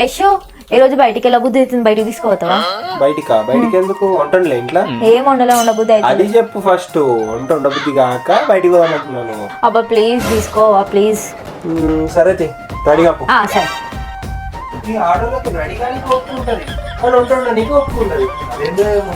యశో ఈ రోజు బయటికి వెళ్ళ బుద్ధి అవుతుంది? బయటికి తీసుకోవతావా బయటికా? బయటికి ఎందుకు వంటలే ఇంట్లో. ఏం వండలే ఉండ బుద్ధి అవుతుంది. అది చెప్పు ఫస్ట్. వంట ఉండబుద్ధి కాక బయటికి పోదామంటున్నాను అబ్బా ప్లీజ్ తీసుకోవా ప్లీజ్ సరే తి. రెడీ కాపు ఆ సరే. ఈ ఆడోళ్ళకి రెడీ కానీ ఒప్పుకుంటది. కానీ వంట నీకు ఒప్పుకుంటది. అదేందో ఏమో.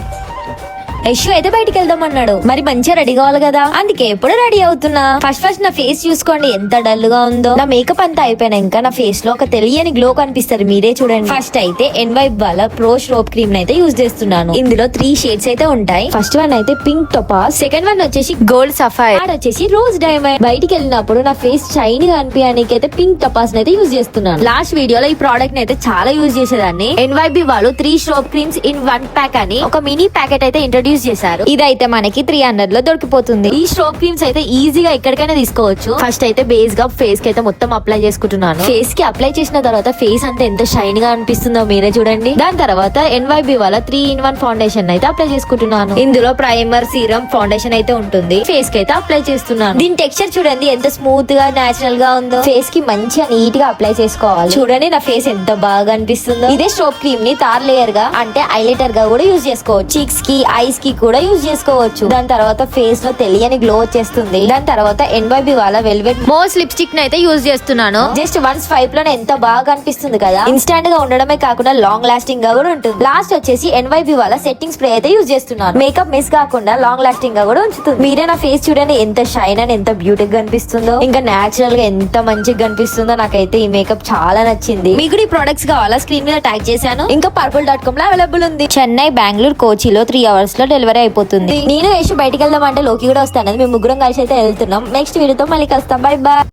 యశు అయితే బయటికి వెళ్దాం అన్నాడు మరి మంచిగా రెడీ కావాలి కదా? అందుకే ఎప్పుడు రెడీ అవుతున్నా. ఫస్ట్ ఫస్ట్ నా ఫేస్ చూసుకోండి. ఎంత డల్గా ఉందో. నా మేకప్ అంతా ఇంకా నా ఫేస్లో ఒక తెలియని గ్లో కనిపిస్తుంది. మీరే చూడండి. ఫస్ట్ అయితే ఎన్వై వాళ్ళ ప్రో స్ట్రోప్ క్రీమ్ అయితే యూజ్ చేస్తున్నాను. ఇందులో త్రీ షేడ్స్ అయితే ఉంటాయి. ఫస్ట్ వన్ అయితే పింక్ టొపా సెకండ్ వన్ వచ్చేసి గోల్డ్ సఫైర్ థర్డ్ వచ్చేసి రోజ్ డైమండ్ బయటికి వెళ్ళినప్పుడు నా ఫేస్ షైన్గా అనిపించడానికి అయితే పింక్ టొపాస్ అయితే యూజ్ చేస్తున్నాను. లాస్ట్ వీడియోలో ఈ ప్రోడక్ట్ అయితే చాలా యూజ్ చేసేదాన్ని. ఎన్వైబి వాళ్ళు three strobe creams in one pack అని ఒక మినీ ప్యాకెట్ అయితే ఇంట్రొడ్యూస్ చేశారు. ఇదైతే మనకి త్రీ హండ్రెడ్లో దొరికిపోతుంది. ఈ స్ట్రోప్ క్రీమ్స్ అయితే ఈజీగా ఎక్కడికైనా తీసుకోవచ్చు. ఫస్ట్ అయితే బేస్గా ఫేస్కి అయితే మొత్తం అప్లై చేసుకుంటున్నాను. ఫేస్కి అప్లై చేసిన తర్వాత ఫేస్ అంతా ఎంత షైన్గా అనిపిస్తుందో మీరే చూడండి. దాని తర్వాత ఎన్వైబి వాళ్ళ త్రీ ఇన్ వన్ ఫౌండేషన్ అయితే అప్లై చేసుకుంటున్నాను. ఇందులో ప్రైమర్ సీరం ఫౌండేషన్ అయితే ఉంటుంది. ఫేస్కి అయితే అప్లై చేస్తున్నాను. దీని టెక్స్చర్ చూడండి ఎంత స్మూత్గా నాచురల్గా ఉందో. ఫేస్కి మంచిగా నీట్గా అప్లై చేసుకోవాలి. చూడండి నా ఫేస్ ఎంత బాగా అనిపిస్తుందో. ఇదే స్ట్రోక్ క్రీమ్ని తార్ లేయర్గా అంటే హైలైటర్గా కూడా యూజ్ చేసుకోవచ్చు. చీక్స్కి ఐస్ కి కూడా యూజ్ చేసుకోవచ్చు. దాని తర్వాత ఫేస్లో తెలియని గ్లో వచ్చేస్తుంది. దాని తర్వాత ఎన్వైబి వాళ్ళ వెల్వెట్ మోస్ లిప్స్టిక్ని అయితే యూజ్ చేస్తున్నాను. జస్ట్ వన్ స్వైప్లో ఎంత బాగా అనిపిస్తుంది కదా ఇన్స్టాంట్గా ఉండడమే కాకుండా లాంగ్ లాస్టింగ్గా కూడా ఉంటుంది. లాస్ట్ వచ్చేసి ఎన్వైబి వాళ్ళ సెట్టింగ్ స్ప్రే అయితే యూజ్ చేస్తున్నాను. మేకప్ మిస్ కాకుండా లాంగ్ లాస్టింగ్గా కూడా ఉంచుతుంది. మీరే నా ఫేస్ చూడండి ఎంత షైన్ అని ఎంత బ్యూటిక్గా అనిపిస్తుందో. ఇంకా నేచురల్గా ఎంత మంచిగా కనిపిస్తుందో నాకైతే ఈ మేకప్ చాలా నచ్చింది. మీకు ఈ ప్రొడక్ట్స్ కావాలా? స్క్రీన్ మీద ట్యాగ్ చేశాను. ఇంకా పర్పుల్ డాట్ కామ్లో అవైలబుల్ ఉంది. చెన్నై బెంగళూరు కోచిలో త్రీ అవర్స్లో డెలివరీ అయిపోతుంది. నేను యశు బయటకు వెళ్దాం అంటే లోకి కూడా వస్తాను. మేము ముగ్గురం కలిసి అయితే వెళ్తున్నాం. నెక్స్ట్ వీడియోతో మళ్ళీ కలుస్తాం. Bye bye